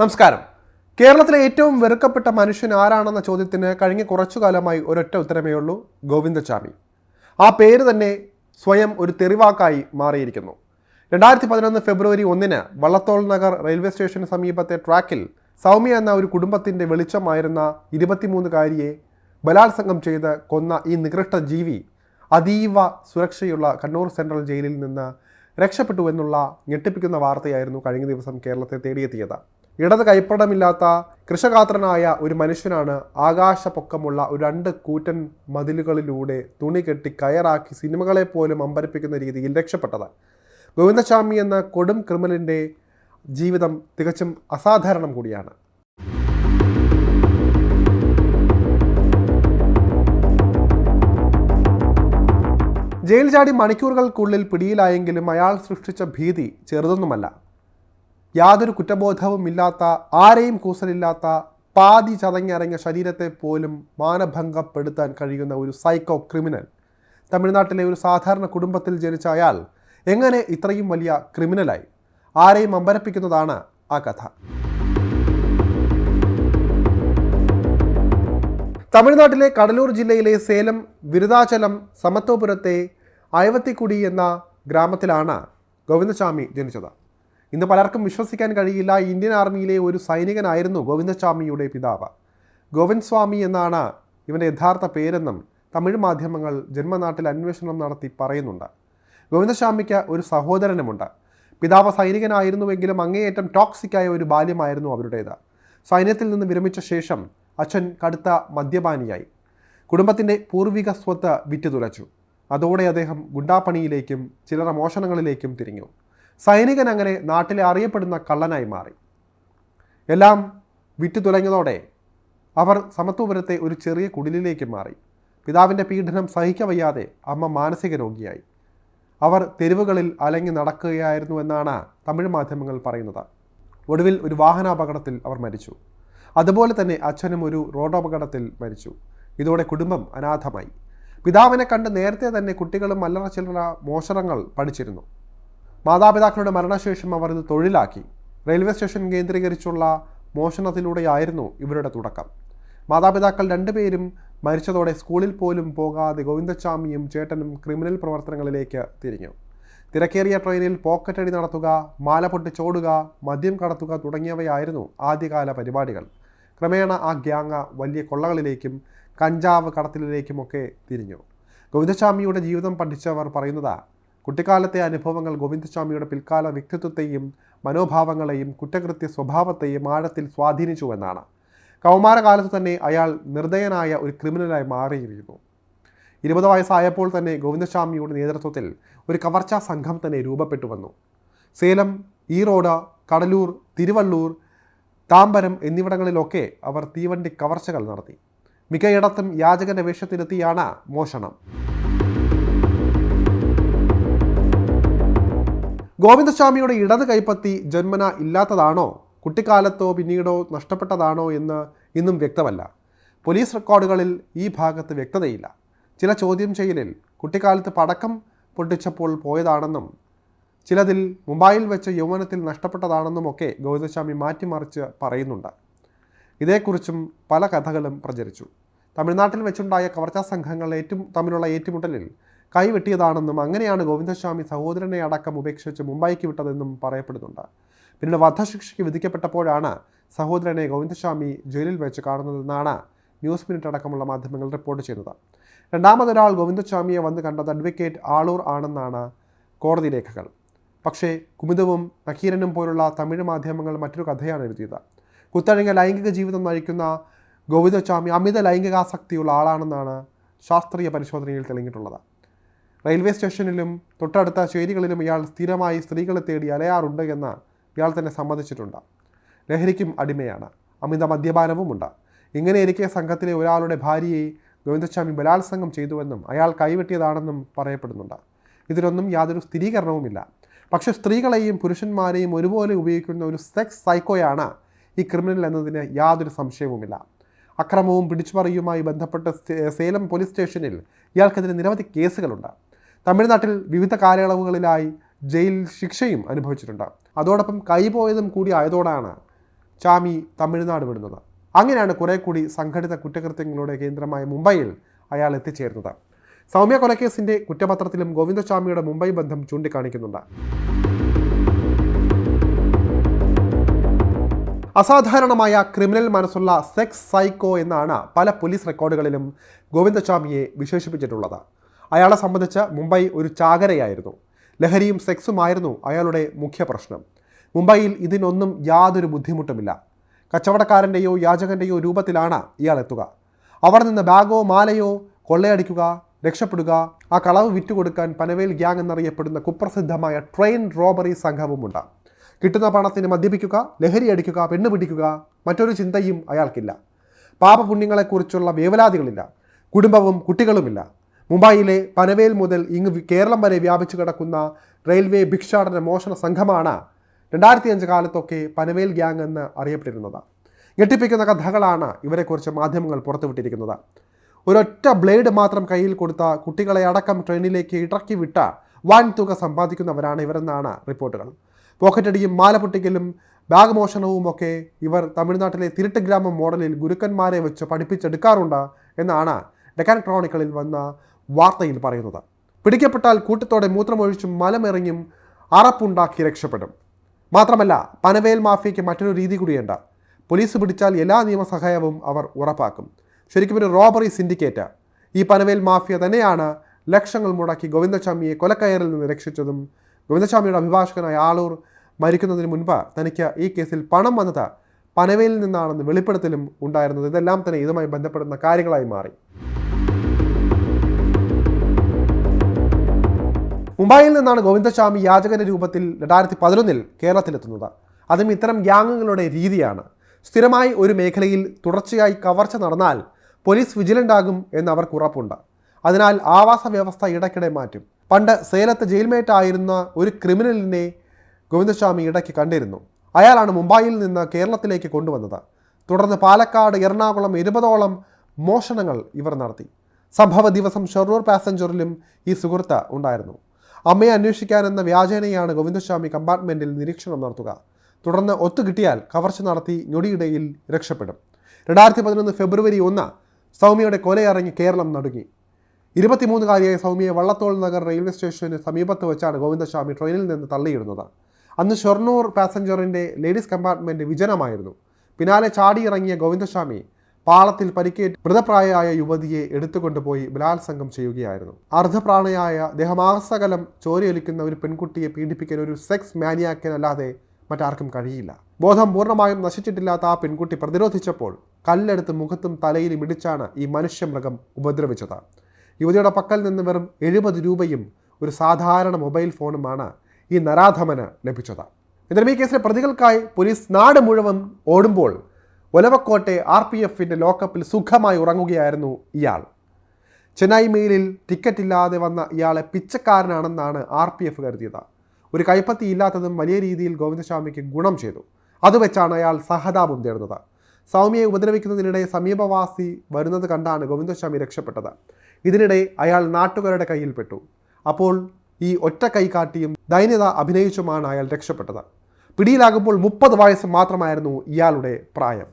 നമസ്കാരം. കേരളത്തിലെ ഏറ്റവും വെറുക്കപ്പെട്ട മനുഷ്യൻ ആരാണെന്ന ചോദ്യത്തിന് കഴിഞ്ഞ കുറച്ചു കാലമായി ഒരൊറ്റ ഉത്തരമേ ഉള്ളൂ ഗോവിന്ദചാമി ആ പേര് തന്നെ സ്വയം ഒരു തെറിവാക്കായി മാറിയിരിക്കുന്നു. രണ്ടായിരത്തി പതിനൊന്ന് ഫെബ്രുവരി ഒന്നിന് വള്ളത്തോൾ നഗർ റെയിൽവേ സ്റ്റേഷന് സമീപത്തെ ട്രാക്കിൽ സൗമ്യ എന്ന ഒരു കുടുംബത്തിന്റെ വെളിച്ചമായിരുന്ന ഇരുപത്തിമൂന്നുകാരിയെ ബലാത്സംഗം ചെയ്ത് കൊന്ന ഈ നികൃഷ്ട ജീവി അതീവ സുരക്ഷയുള്ള കണ്ണൂർ സെൻട്രൽ ജയിലിൽ നിന്ന് രക്ഷപ്പെട്ടു എന്നുള്ള ഞെട്ടിപ്പിക്കുന്ന വാർത്തയായിരുന്നു കഴിഞ്ഞ ദിവസം കേരളത്തെ തേടിയെത്തിയത്. ഇടത് കൈപ്പടമില്ലാത്ത കൃഷകാത്രനായ ഒരു മനുഷ്യനാണ് ആകാശപൊക്കമുള്ള ഒരു രണ്ട് കൂറ്റൻ മതിലുകളിലൂടെ തുണി കെട്ടി കയറാക്കി സിനിമകളെ പോലും അമ്പരപ്പിക്കുന്ന രീതിയിൽ രക്ഷപ്പെട്ടത്. ഗോവിന്ദസ്വാമി എന്ന കൊടും ക്രിമിനലിന്റെ ജീവിതം തികച്ചും അസാധാരണം കൂടിയാണ്. ജയിൽ ചാടി മണിക്കൂറുകൾക്കുള്ളിൽ പിടിയിലായെങ്കിലും അയാൾ സൃഷ്ടിച്ച ഭീതി ചെറുതൊന്നുമല്ല. യാതൊരു കുറ്റബോധവും ഇല്ലാത്ത ആരെയും കൂസലില്ലാത്ത പാതി ചതങ്ങിറങ്ങിയ ശരീരത്തെ പോലും മാനഭംഗപ്പെടുത്താൻ കഴിയുന്ന ഒരു സൈക്കോ ക്രിമിനൽ തമിഴ്നാട്ടിലെ ഒരു സാധാരണ കുടുംബത്തിൽ ജനിച്ച അയാൾ എങ്ങനെ ഇത്രയും വലിയ ക്രിമിനലായി ആരെയും അമ്പരപ്പിക്കുന്നതാണ് ആ കഥ. തമിഴ്നാട്ടിലെ കടലൂർ ജില്ലയിലെ സേലം വിരുദാചലം സമത്വപുരത്തെ അയവത്തിക്കുടി എന്ന ഗ്രാമത്തിലാണ് ഗോവിന്ദസ്വാമി ജനിച്ചത്. ഇന്ന് പലർക്കും വിശ്വസിക്കാൻ കഴിയില്ല ഇന്ത്യൻ ആർമിയിലെ ഒരു സൈനികനായിരുന്നു ഗോവിന്ദസ്വാമിയുടെ പിതാവ്. ഗോവിന്ദ് സ്വാമി എന്നാണ് ഇവന്റെ യഥാർത്ഥ പേരെന്നും തമിഴ് മാധ്യമങ്ങൾ ജന്മനാട്ടിൽ അന്വേഷണം നടത്തി പറയുന്നുണ്ട്. ഗോവിന്ദസ്വാമിക്ക് ഒരു സഹോദരനുമുണ്ട്. പിതാവ് സൈനികനായിരുന്നുവെങ്കിലും അങ്ങേയറ്റം ടോക്സിക്കായ ഒരു ബാല്യമായിരുന്നു അവരുടേത്. സൈന്യത്തിൽ നിന്ന് വിരമിച്ച ശേഷം അച്ഛൻ കടുത്ത മദ്യപാനിയായി. കുടുംബത്തിന്റെ പൂർവിക സ്വത്ത് വിറ്റുതുലച്ചു. അതോടെ അദ്ദേഹം ഗുണ്ടാപ്പണിയിലേക്കും ചിലർ മോഷണങ്ങളിലേക്കും തിരിഞ്ഞു. സൈനികൻ അങ്ങനെ നാട്ടിലെ അറിയപ്പെടുന്ന കള്ളനായി മാറി. എല്ലാം വിറ്റു തുലഞ്ഞതോടെ അവർ സമത്വപുരത്തെ ഒരു ചെറിയ കുടിലിലേക്ക് മാറി. പിതാവിന്റെ പീഡനം സഹിക്കവയ്യാതെ അമ്മ മാനസിക രോഗിയായി. അവർ തെരുവുകളിൽ അലങ്ങി നടക്കുകയായിരുന്നു എന്നാണ് തമിഴ് മാധ്യമങ്ങൾ പറയുന്നത്. ഒടുവിൽ ഒരു വാഹനാപകടത്തിൽ അവർ മരിച്ചു. അതുപോലെ തന്നെ അച്ഛനും ഒരു റോഡപകടത്തിൽ മരിച്ചു. ഇതോടെ കുടുംബം അനാഥമായി. പിതാവിനെ കണ്ട് നേരത്തെ തന്നെ കുട്ടികളും അല്ലറ ചില്ലറ മോഷണങ്ങൾ പഠിച്ചിരുന്നു. മാതാപിതാക്കളുടെ മരണശേഷം അവർ ഇത് തൊഴിലാക്കി. റെയിൽവേ സ്റ്റേഷൻ കേന്ദ്രീകരിച്ചുള്ള മോഷണത്തിലൂടെയായിരുന്നു ഇവരുടെ തുടക്കം. മാതാപിതാക്കൾ രണ്ടുപേരും മരിച്ചതോടെ സ്കൂളിൽ പോലും പോകാതെ ഗോവിന്ദസ്വാമിയും ചേട്ടനും ക്രിമിനൽ പ്രവർത്തനങ്ങളിലേക്ക് തിരിഞ്ഞു. തിരക്കേറിയ ട്രെയിനിൽ പോക്കറ്റടി നടത്തുക മാല പൊട്ടിച്ചോടുക മദ്യം കടത്തുക തുടങ്ങിയവയായിരുന്നു ആദ്യകാല പരിപാടികൾ. ക്രമേണ ആ ഗ്യാങ് വലിയ കൊള്ളകളിലേക്കും കഞ്ചാവ് കടത്തിലേക്കുമൊക്കെ തിരിഞ്ഞു. ഗോവിന്ദസ്വാമിയുടെ ജീവിതം പഠിച്ചവർ പറയുന്നത് കുട്ടിക്കാലത്തെ അനുഭവങ്ങൾ ഗോവിന്ദസ്വാമിയുടെ പിൽക്കാല വ്യക്തിത്വത്തെയും മനോഭാവങ്ങളെയും കുറ്റകൃത്യ സ്വഭാവത്തെയും ആഴത്തിൽ സ്വാധീനിച്ചുവെന്നാണ്. കൗമാരകാലത്ത് തന്നെ അയാൾ നിർദ്ദയനായ ഒരു ക്രിമിനലായി മാറിയിരുന്നു ഇരുപത് വയസ്സായപ്പോൾ തന്നെ ഗോവിന്ദസ്വാമിയുടെ നേതൃത്വത്തിൽ ഒരു കവർച്ചാ സംഘം തന്നെ രൂപപ്പെട്ടു വന്നു. സേലം ഈറോഡ് കടലൂർ തിരുവള്ളൂർ താമ്പരം എന്നിവിടങ്ങളിലൊക്കെ അവർ തീവണ്ടി കവർച്ചകൾ നടത്തി. മിക്കയിടത്തും യാചകന്റെ വേഷത്തിലെത്തിയാണ് മോഷണം. ഗോവിന്ദസ്വാമിയുടെ ഇടത് കൈപ്പത്തി ജന്മന ഇല്ലാത്തതാണോ? കുട്ടിക്കാലത്തോ പിന്നീടോ നഷ്ടപ്പെട്ടതാണോ എന്ന് ഇന്നും വ്യക്തമല്ല. പോലീസ് റെക്കോർഡുകളിൽ ഈ ഭാഗത്ത് വ്യക്തതയില്ല. ചില ചോദ്യം ചെയ്യലിൽ കുട്ടിക്കാലത്ത് പടക്കം പൊട്ടിച്ചപ്പോൾ പോയതാണെന്നും ചിലതിൽ മുംബൈയിൽ വെച്ച് യൗവനത്തിൽ നഷ്ടപ്പെട്ടതാണെന്നും ഒക്കെ ഗോവിന്ദസ്വാമി മാറ്റിമറിച്ച് പറയുന്നുണ്ട്. ഇതേക്കുറിച്ചും പല കഥകളും പ്രചരിച്ചു. തമിഴ്നാട്ടിൽ വെച്ചുണ്ടായ കവർച്ചാ സംഘങ്ങൾ ഏറ്റും തമ്മിലുള്ള ഏറ്റുമുട്ടലിൽ കൈവെട്ടിയതാണെന്നും അങ്ങനെയാണ് ഗോവിന്ദസ്വാമി സഹോദരനെ അടക്കം ഉപേക്ഷിച്ച് മുംബൈക്ക് വിട്ടതെന്നും പറയപ്പെടുന്നുണ്ട്. പിന്നീട് വധശിക്ഷയ്ക്ക് വിധിക്കപ്പെട്ടപ്പോഴാണ് സഹോദരനെ ഗോവിന്ദസ്വാമി ജയിലിൽ വെച്ച് കാണുന്നതെന്നാണ് ന്യൂസ് മിനിറ്റ് അടക്കമുള്ള മാധ്യമങ്ങൾ റിപ്പോർട്ട് ചെയ്യുന്നത്. രണ്ടാമതൊരാൾ ഗോവിന്ദസ്വാമിയെ വന്ന് കണ്ടത് അഡ്വക്കേറ്റ് ആളൂർ ആണെന്നാണ് കോടതി രേഖകൾ. പക്ഷേ കുമുദവും നക്കീരനും പോലുള്ള തമിഴ് മാധ്യമങ്ങൾ മറ്റൊരു കഥയാണ് എഴുതിയത്. കുത്തഴിഞ്ഞ ലൈംഗിക ജീവിതം നയിക്കുന്ന ഗോവിന്ദസ്വാമി അമിത ലൈംഗികാസക്തിയുള്ള ആളാണെന്നാണ് ശാസ്ത്രീയ പരിശോധനയിൽ തെളിഞ്ഞിട്ടുള്ളത്. റെയിൽവേ സ്റ്റേഷനിലും തൊട്ടടുത്ത ചേരികളിലും ഇയാൾ സ്ഥിരമായി സ്ത്രീകളെ തേടി അലയാറുണ്ട് എന്ന് ഇയാൾ തന്നെ സമ്മതിച്ചിട്ടുണ്ട്. ലഹരിക്കും അടിമയാണ്. അമിത മദ്യപാനവുമുണ്ട്. ഇങ്ങനെയിരിക്കെ സംഘത്തിലെ ഒരാളുടെ ഭാര്യയെ ഗോവിന്ദസ്വാമി ബലാത്സംഗം ചെയ്തുവെന്നും അയാൾ കൈവെട്ടിയതാണെന്നും പറയപ്പെടുന്നുണ്ട്. ഇതിനൊന്നും യാതൊരു സ്ഥിരീകരണവുമില്ല. പക്ഷേ സ്ത്രീകളെയും പുരുഷന്മാരെയും ഒരുപോലെ ഉപയോഗിക്കുന്ന ഒരു സെക്സ് സൈക്കോയാണ് ഈ ക്രിമിനൽ എന്നതിന് യാതൊരു സംശയവുമില്ല. അക്രമവും പിടിച്ചുപറിയുമായി ബന്ധപ്പെട്ട് സേലം പോലീസ് സ്റ്റേഷനിൽ ഇയാൾക്കെതിരെ നിരവധി കേസുകളുണ്ട്. തമിഴ്നാട്ടിൽ വിവിധ കാലയളവുകളിലായി ജയിൽ ശിക്ഷയും അനുഭവിച്ചിട്ടുണ്ട്. അതോടൊപ്പം കൈപോയതും കൂടി ആയതോടാണ് ചാമി തമിഴ്നാട് വിടുന്നത്. അങ്ങനെയാണ് കുറെ കൂടി സംഘടിത കുറ്റകൃത്യങ്ങളുടെ കേന്ദ്രമായ മുംബൈയിൽ അയാൾ എത്തിച്ചേരുന്നത്. സൗമ്യ കൊലക്കേസിന്റെ കുറ്റപത്രത്തിലും ഗോവിന്ദസ്വാമിയുടെ മുംബൈ ബന്ധം ചൂണ്ടിക്കാണിക്കുന്നുണ്ട്. അസാധാരണമായ ക്രിമിനൽ മനസ്സുള്ള സെക്സ് സൈക്കോ എന്നാണ് പല പോലീസ് റെക്കോർഡുകളിലും ഗോവിന്ദസ്വാമിയെ വിശേഷിപ്പിച്ചിട്ടുള്ളത്. അയാളെ സംബന്ധിച്ച് മുംബൈ ഒരു ചാകരയായിരുന്നു. ലഹരിയും സെക്സുമായിരുന്നു അയാളുടെ മുഖ്യ പ്രശ്നം. മുംബൈയിൽ ഇതിനൊന്നും യാതൊരു ബുദ്ധിമുട്ടുമില്ല. കച്ചവടക്കാരന്റെയോ യാചകന്റെയോ രൂപത്തിലാണ് ഇയാൾ എത്തുക. അവർ നിന്ന് ബാഗോ മാലയോ കൊള്ളയടിക്കുക രക്ഷപ്പെടുക ആ കളവ് വിറ്റുകൊടുക്കാൻ പനവേൽ ഗ്യാങ് എന്നറിയപ്പെടുന്ന കുപ്രസിദ്ധമായ ട്രെയിൻ റോബറി സംഘവുമുണ്ട്. കിട്ടുന്ന പണത്തിന് മദ്യപിക്കുക ലഹരി അടിക്കുക പെണ്ണ് പിടിക്കുക മറ്റൊരു ചിന്തയും അയാൾക്കില്ല. പാപപുണ്യങ്ങളെക്കുറിച്ചുള്ള വേവലാതികളില്ല. കുടുംബവും കുട്ടികളുമില്ല. മുംബൈയിലെ പനവേൽ മുതൽ ഇങ്ങ് കേരളം വരെ വ്യാപിച്ചു കിടക്കുന്ന റെയിൽവേ ഭിക്ഷാടന മോഷണ സംഘമാണ് രണ്ടായിരത്തി അഞ്ച് കാലത്തൊക്കെ പനവേൽ ഗ്യാങ് എന്ന് അറിയപ്പെട്ടിരുന്നത്. ഞെട്ടിപ്പിക്കുന്ന കഥകളാണ് ഇവരെക്കുറിച്ച് മാധ്യമങ്ങൾ പുറത്തുവിട്ടിരിക്കുന്നത്. ഒരൊറ്റ ബ്ലേഡ് മാത്രം കയ്യിൽ കൊടുത്ത കുട്ടികളെ അടക്കം ട്രെയിനിലേക്ക് ഇറക്കി വിട്ട വൻ തുക സമ്പാദിക്കുന്നവരാണ് ഇവരെന്നാണ് റിപ്പോർട്ടുകൾ. പോക്കറ്റടിയും മാലപൊട്ടിക്കലും ബാഗ് മോഷണവും ഒക്കെ ഇവർ തമിഴ്നാട്ടിലെ തിരുട്ട് ഗ്രാമം മോഡലിൽ ഗുരുക്കന്മാരെ വെച്ച് പഠിപ്പിച്ചെടുക്കാറുണ്ട് എന്നാണ് ഡെക്കാൻ ക്രോണിക്കളിൽ വന്ന വാർത്തയിൽ പറയുന്നത്. പിടിക്കപ്പെട്ടാൽ കൂട്ടത്തോടെ മൂത്രമൊഴിച്ചും മലമിറങ്ങിയും അറപ്പുണ്ടാക്കി രക്ഷപ്പെടും. മാത്രമല്ല പനവേൽ മാഫിയയ്ക്ക് മറ്റൊരു രീതി കൂടിയുണ്ട്. പോലീസ് പിടിച്ചാൽ എല്ലാ നിയമസഹായവും അവർ ഉറപ്പാക്കും. ശരിക്കും ഒരു റോബറി സിൻഡിക്കേറ്റ്. ഈ പനവേൽ മാഫിയ തന്നെയാണ് ലക്ഷങ്ങൾ മുടക്കി ഗോവിന്ദസ്വാമിയെ കൊലക്കയറിൽ നിന്ന് രക്ഷിച്ചതും ഗോവിന്ദസ്വാമിയുടെ അഭിഭാഷകനായ ആളൂർ മരിക്കുന്നതിന് മുൻപ് തനിക്ക് ഈ കേസിൽ പണം വന്നത് പനവേലിൽ നിന്നാണെന്ന് വെളിപ്പെടുത്തലും ഉണ്ടായിരുന്നത് ഇതെല്ലാം തന്നെ ഇതുമായി ബന്ധപ്പെടുന്ന കാര്യങ്ങളായി മാറി. മുംബൈയിൽ നിന്നാണ് ഗോവിന്ദസ്വാമി യാചകന്റെ രൂപത്തിൽ രണ്ടായിരത്തി പതിനൊന്നിൽ കേരളത്തിലെത്തുന്നത്. അതും ഇത്തരം ഗ്യാങ്ങുകളുടെ രീതിയാണ്. സ്ഥിരമായി ഒരു മേഖലയിൽ തുടർച്ചയായി കവർച്ച നടന്നാൽ പോലീസ് വിജിലന്റ് ആകും എന്ന് അവർക്ക് ഉറപ്പുണ്ട്. അതിനാൽ ആവാസ വ്യവസ്ഥ ഇടയ്ക്കിടെ മാറ്റും. പണ്ട് സേലത്ത് ജയിൽമേറ്റ് ആയിരുന്ന ഒരു ക്രിമിനലിനെ ഗോവിന്ദസ്വാമി ഇടയ്ക്ക് കണ്ടിരുന്നു. അയാളാണ് മുംബൈയിൽ നിന്ന് കേരളത്തിലേക്ക് കൊണ്ടുവന്നത്. തുടർന്ന് പാലക്കാട് എറണാകുളം ഇരുപതോളം മോഷണങ്ങൾ ഇവർ നടത്തി. സംഭവ ദിവസം ഷൊർണൂർ പാസഞ്ചറിലും ഈ സുഹൃത്ത് ഉണ്ടായിരുന്നു. അമ്മയെ അന്വേഷിക്കാനെന്ന വ്യാജേനയാണ് ഗോവിന്ദസ്വാമി കമ്പാർട്ട്മെന്റിൽ നിരീക്ഷണം നടത്തുക. തുടർന്ന് ഒത്തുകിട്ടിയാൽ കവർച്ച നടത്തി ഞൊടിയിടയിൽ രക്ഷപ്പെടും. രണ്ടായിരത്തി പതിനൊന്ന് ഫെബ്രുവരി ഒന്ന് സൗമ്യയുടെ കൊലയിറങ്ങി കേരളം നടുങ്ങി. ഇരുപത്തിമൂന്നുകാരിയായ സൗമ്യയെ വള്ളത്തോൾ നഗർ റെയിൽവേ സ്റ്റേഷന് സമീപത്ത് വെച്ചാണ് ഗോവിന്ദസ്വാമി ട്രെയിനിൽ നിന്ന് തള്ളിയിടുന്നത്. അന്ന് ഷൊർണൂർ പാസഞ്ചറിന്റെ ലേഡീസ് കമ്പാർട്ട്മെന്റ് വിജനമായിരുന്നു. പിന്നാലെ ചാടിയിറങ്ങിയ ഗോവിന്ദസ്വാമി പാളത്തിൽ പരിക്കേറ്റ് മൃതപ്രായയായ യുവതിയെ എടുത്തുകൊണ്ടുപോയി ബലാത്സംഗം ചെയ്യുകയായിരുന്നു. അർദ്ധപ്രാണയായ ദേഹമാസകലം ചോരയൊലിക്കുന്ന ഒരു പെൺകുട്ടിയെ പീഡിപ്പിക്കാൻ ഒരു സെക്സ് മാനിയാക്കനല്ലാതെ മറ്റാർക്കും കഴിയില്ല. ബോധം പൂർണമായും നശിച്ചിട്ടില്ലാത്ത ആ പെൺകുട്ടി പ്രതിരോധിച്ചപ്പോൾ കല്ലെടുത്ത് മുഖത്തും തലയിലും ഇടിച്ചാണ് ഈ മനുഷ്യമൃഗം ഉപദ്രവിച്ചത്. യുവതിയുടെ പക്കൽ നിന്ന് വെറും എഴുപത് രൂപയും ഒരു സാധാരണ മൊബൈൽ ഫോണുമാണ് ഈ നരാധമന് ലഭിച്ചത്. എന്നാലും ഈ കേസിലെ പ്രതികൾക്കായി പോലീസ് നാട് മുഴുവൻ ഓടുമ്പോൾ ഒലവക്കോട്ടെ ആർ പി എഫിന്റെ ലോക്കപ്പിൽ സുഖമായി ഉറങ്ങുകയായിരുന്നു ഇയാൾ. ചെന്നൈ മെയിലിൽ ടിക്കറ്റ് ഇല്ലാതെ വന്ന ഇയാളെ പിച്ചക്കാരനാണെന്നാണ് ആർ പി എഫ് കരുതിയത്. ഒരു കൈപ്പത്തി ഇല്ലാത്തതും വലിയ രീതിയിൽ ഗോവിന്ദസ്വാമിക്ക് ഗുണം ചെയ്തു. അത് വെച്ചാണ് അയാൾ സഹതാപം തേടുന്നത്. സൗമ്യയെ ഉപദ്രവിക്കുന്നതിനിടെ സമീപവാസി വരുന്നത് കണ്ടാണ് ഗോവിന്ദസ്വാമി രക്ഷപ്പെട്ടത്. ഇതിനിടെ അയാൾ നാട്ടുകാരുടെ കയ്യിൽപ്പെട്ടു. അപ്പോൾ ഈ ഒറ്റ കൈ കാട്ടിയും ദൈന്യത അഭിനയിച്ചുമാണ് അയാൾ രക്ഷപ്പെട്ടത്. പിടിയിലാകുമ്പോൾ മുപ്പത് വയസ്സ് മാത്രമായിരുന്നു ഇയാളുടെ പ്രായം.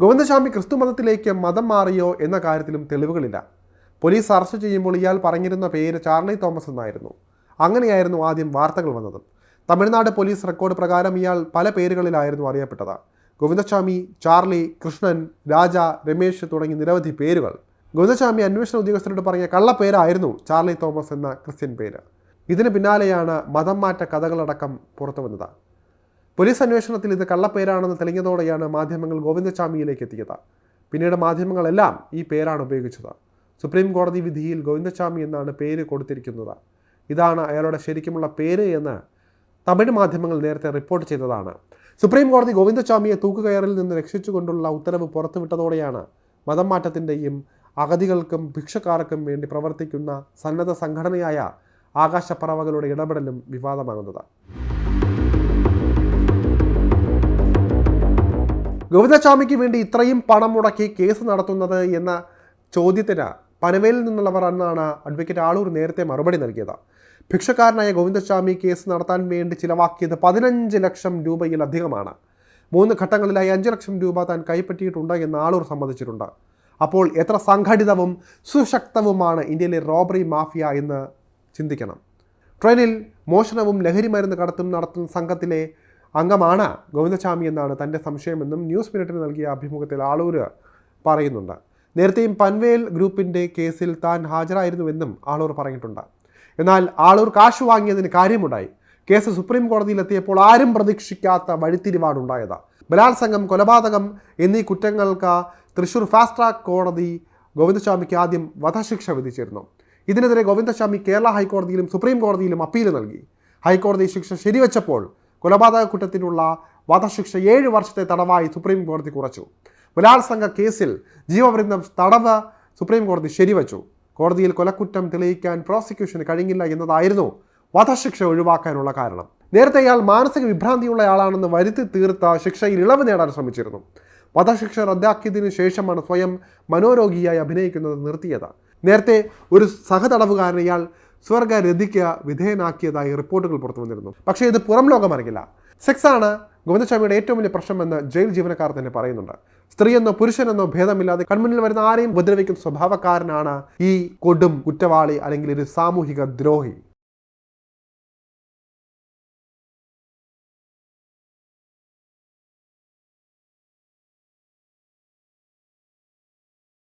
ഗോവിന്ദസ്വാമി ക്രിസ്തു മതത്തിലേക്ക് മതം മാറിയോ എന്ന കാര്യത്തിലും തെളിവുകളില്ല. പോലീസ് അറസ്റ്റ് ചെയ്യുമ്പോൾ ഇയാൾ പറഞ്ഞിരുന്ന പേര് ചാർലി തോമസ് എന്നായിരുന്നു. അങ്ങനെയായിരുന്നു ആദ്യം വാർത്തകൾ വന്നത്. തമിഴ്നാട് പോലീസ് റെക്കോർഡ് പ്രകാരം ഇയാൾ പല പേരുകളിലായിരുന്നു അറിയപ്പെട്ടത്. ഗോവിന്ദസ്വാമി ചാർലി കൃഷ്ണൻ രാജ രമേശ് തുടങ്ങി നിരവധി പേരുകൾ. ഗോവിന്ദസ്വാമി അന്വേഷണ ഉദ്യോഗസ്ഥരോട് പറഞ്ഞ കള്ളപ്പേരായിരുന്നു ചാർലി തോമസ് എന്ന ക്രിസ്ത്യൻ പേര്. ഇതിന് പിന്നാലെയാണ് മതം മാറ്റ കഥകളടക്കം പുറത്തു വന്നത്. പോലീസ് അന്വേഷണത്തിൽ ഇത് കള്ളപ്പേരാണെന്ന് തെളിഞ്ഞതോടെയാണ് മാധ്യമങ്ങൾ ഗോവിന്ദസ്വാമിയിലേക്ക് എത്തിയത്. പിന്നീട് മാധ്യമങ്ങളെല്ലാം ഈ പേരാണ് ഉപയോഗിച്ചത്. സുപ്രീം കോടതി വിധിയിൽ ഗോവിന്ദസ്വാമി എന്നാണ് പേര് കൊടുത്തിരിക്കുന്നത്. ഇതാണ് അയാളുടെ ശരിക്കുമുള്ള പേര് എന്ന് തമിഴ് മാധ്യമങ്ങൾ നേരത്തെ റിപ്പോർട്ട് ചെയ്തതാണ്. സുപ്രീം കോടതി ഗോവിന്ദസ്വാമിയെ തൂക്കുകയറിൽ നിന്ന് രക്ഷിച്ചുകൊണ്ടുള്ള ഉത്തരവ് പുറത്തുവിട്ടതോടെയാണ് മതം മാറ്റത്തിന്റെയും അഗതികൾക്കും ഭിക്ഷക്കാർക്കും വേണ്ടി പ്രവർത്തിക്കുന്ന സന്നദ്ധ സംഘടനയായ ആകാശപ്പറവകളുടെ ഇടപെടലും വിവാദമാകുന്നത്. ഗോവിന്ദസ്വാമിക്ക് വേണ്ടി ഇത്രയും പണം മുടക്കി കേസ് നടത്തുന്നത് എന്ന ചോദ്യത്തിന് പനവേലിൽ നിന്നുള്ളവർ എന്നാണ് അഡ്വക്കേറ്റ് ആളൂർ നേരത്തെ മറുപടി നൽകിയത്. ഭിക്ഷക്കാരനായ ഗോവിന്ദസ്വാമി കേസ് നടത്താൻ വേണ്ടി ചിലവാക്കിയത് പതിനഞ്ച് ലക്ഷം രൂപയിലധികമാണ്. മൂന്ന് ഘട്ടങ്ങളിലായി അഞ്ച് ലക്ഷം രൂപ താൻ കൈപ്പറ്റിയിട്ടുണ്ട് എന്ന് ആളൂർ സമ്മതിച്ചിട്ടുണ്ട്. അപ്പോൾ എത്ര സംഘടിതവും സുശക്തവുമാണ് ഇന്ത്യയിലെ റോബറി മാഫിയ എന്ന് ചിന്തിക്കണം. ട്രെയിനിൽ മോഷണവും ലഹരി മരുന്ന് കടത്തും നടത്തുന്ന സംഘത്തിലെ അംഗമാണ് ഗോവിന്ദസ്വാമി എന്നാണ് തന്റെ സംശയമെന്നും ന്യൂസ് മിനിറ്റിന് നൽകിയ അഭിമുഖത്തിൽ ആളൂര് പറയുന്നുണ്ട്. നേരത്തെയും പൻവേൽ ഗ്രൂപ്പിന്റെ കേസിൽ താൻ ഹാജരായിരുന്നുവെന്നും ആളൂർ പറഞ്ഞിട്ടുണ്ട്. എന്നാൽ ആളൂർ കാശ് വാങ്ങിയതിന് കാര്യമുണ്ടായി. കേസ് സുപ്രീം കോടതിയിലെത്തിയപ്പോൾ ആരും പ്രതീക്ഷിക്കാത്ത വഴിത്തിരിവാടുണ്ടായത് ബലാത്സംഗം കൊലപാതകം എന്നീ കുറ്റങ്ങൾക്ക് തൃശൂർ ഫാസ്റ്റ് ട്രാക്ക് കോടതി ഗോവിന്ദസ്വാമിക്ക് ആദ്യം വധശിക്ഷ വിധിച്ചിരുന്നു. ഇതിനെതിരെ ഗോവിന്ദസ്വാമി കേരള ഹൈക്കോടതിയിലും സുപ്രീം കോടതിയിലും അപ്പീൽ നൽകി. ഹൈക്കോടതി ശിക്ഷ ശരിവച്ചപ്പോൾ കൊലപാതക കുറ്റത്തിനുള്ള വധശിക്ഷ ഏഴ് വർഷത്തെ തടവായി സുപ്രീം കോടതി കുറച്ചു. ബലാത്സംഗ കേസിൽ ജീവവൃന്ദം തടവ് സുപ്രീം കോടതി ശരിവച്ചു. കോടതിയിൽ കൊലക്കുറ്റം തെളിയിക്കാൻ പ്രോസിക്യൂഷന് കഴിഞ്ഞില്ല എന്നതായിരുന്നു വധശിക്ഷ ഒഴിവാക്കാനുള്ള കാരണം. നേരത്തെ ഇയാൾ മാനസിക വിഭ്രാന്തിയുള്ളയാളാണെന്ന് വരുത്തി തീർത്ത ശിക്ഷയിൽ ഇളവ് നേടാൻ ശ്രമിച്ചിരുന്നു. വധശിക്ഷ റദ്ദാക്കിയതിനു ശേഷമാണ് സ്വയം മനോരോഗിയായി അഭിനയിക്കുന്നത് നിർത്തിയത്. നേരത്തെ ഒരു സഹതടവുകാരൻ ഇയാൾ സ്വർഗരതിക്ക് വിധേയനാക്കിയതായി റിപ്പോർട്ടുകൾ പുറത്തു വന്നിരുന്നു പക്ഷേ ഇത് പുറം ലോകം അറിയില്ല സെക്സ് ആണ് ഗോവിന്ദസ്വാമിയുടെ ഏറ്റവും വലിയ പ്രശ്നമെന്ന് ജയിൽ ജീവനക്കാർ തന്നെ പറയുന്നുണ്ട്. സ്ത്രീയെന്നോ പുരുഷനെന്നോ ഭേദമില്ലാതെ കൺമുന്നിൽ വരുന്ന ആരെയും ഉപദ്രവിക്കുന്ന സ്വഭാവക്കാരനാണ് ഈ കൊടും കുറ്റവാളി അല്ലെങ്കിൽ ഒരു സാമൂഹിക ദ്രോഹി.